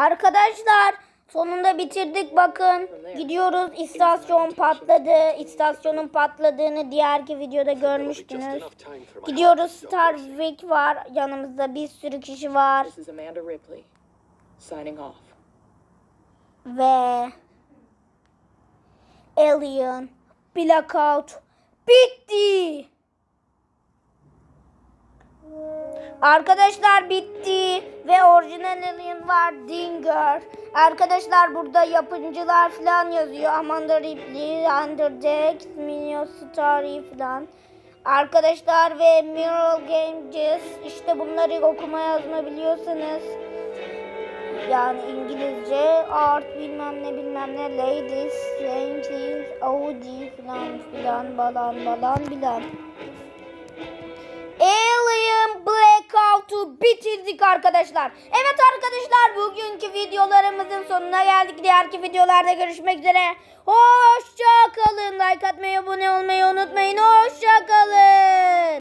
Arkadaşlar sonunda bitirdik bakın. Gidiyoruz istasyon patladı. İstasyonun patladığını diğerki videoda görmüştünüz. Gidiyoruz Starwick var. Yanımızda bir sürü kişi var. Ve Alien Blackout bitti. Arkadaşlar bitti ve orijinal Alien var Dinger. Arkadaşlar burada yapımcılar falan yazıyor. Amanda Ripley, Underdex, Minio Starry falan. Arkadaşlar ve Mural Games işte bunları okuma yazma biliyorsanız yani İngilizce art bilmem ne bilmem ne ladies, ladies, Audi filan filan balan balan bilen. Arkadaşlar. Evet arkadaşlar bugünkü videolarımızın sonuna geldik. Diğerki videolarda görüşmek üzere. Hoşça kalın. Like atmayı, abone olmayı unutmayın.